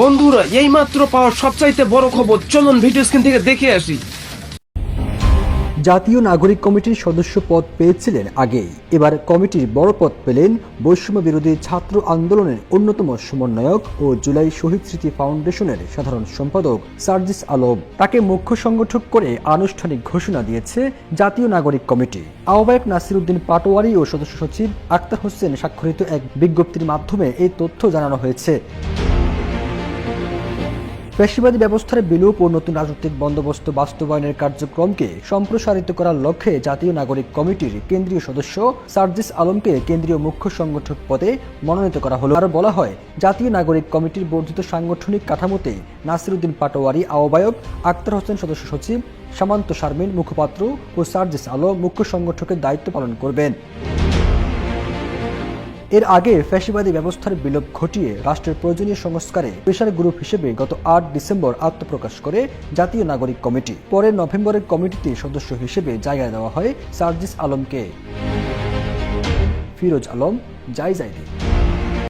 বন্ধুরা এই মাত্র পাওয়া সবচাইতে বড় খবর, চলুন ভিডিও স্ক্রিন থেকে দেখে আসি। জাতীয় নাগরিক কমিটির সদস্য পদ পেয়েছিলেন আগেই। এবার কমিটির বড় পদ পেলেন বৈষম্য বিরোধী ছাত্র আন্দোলনের অন্যতম সমন্বয়ক ও জুলাই শহীদ স্মৃতি ফাউন্ডেশনের সাধারণ সম্পাদক সার্জিস আলম। তাকে মুখ্য সংগঠক করে আনুষ্ঠানিক ঘোষণা দিয়েছে জাতীয় নাগরিক কমিটি। আহ্বায়ক নাসির উদ্দিন পাটোয়ারি ও সদস্য সচিব আক্তার হোসেন স্বাক্ষরিত এক বিজ্ঞপ্তির মাধ্যমে এই তথ্য জানানো হয়েছে। পেশিবাদী ব্যবস্থার বিলোপ ও নতুন রাজনৈতিক বন্দোবস্ত বাস্তবায়নের কার্যক্রমকে সম্প্রসারিত করার লক্ষ্যে জাতীয় নাগরিক কমিটির কেন্দ্রীয় সদস্য সার্জিস আলমকে কেন্দ্রীয় মুখ্য সংগঠক পদে মনোনীত করা হলো। আর বলা হয়, জাতীয় নাগরিক কমিটির বর্ধিত সাংগঠনিক কাঠামোতে নাসিরুদ্দিন পাটোয়ারি আহ্বায়ক, আক্তার হোসেন সদস্য সচিব, সামান্ত শারমিন মুখপাত্র ও সার্জিস আলম মুখ্য সংগঠকের দায়িত্ব পালন করবেন। এর আগে ফ্যাসিবাদী ব্যবস্থার বিলোপ ঘটিয়ে রাষ্ট্রের প্রয়োজনীয় সংস্কারে প্রেশার গ্রুপ হিসেবে গত আট ডিসেম্বর আত্মপ্রকাশ করে জাতীয় নাগরিক কমিটি। পরে নভেম্বরের কমিটিতে সদস্য হিসেবে জায়গা দেওয়া হয় সার্জিস আলমকে। ফিরোজ আলম জাইজাইদি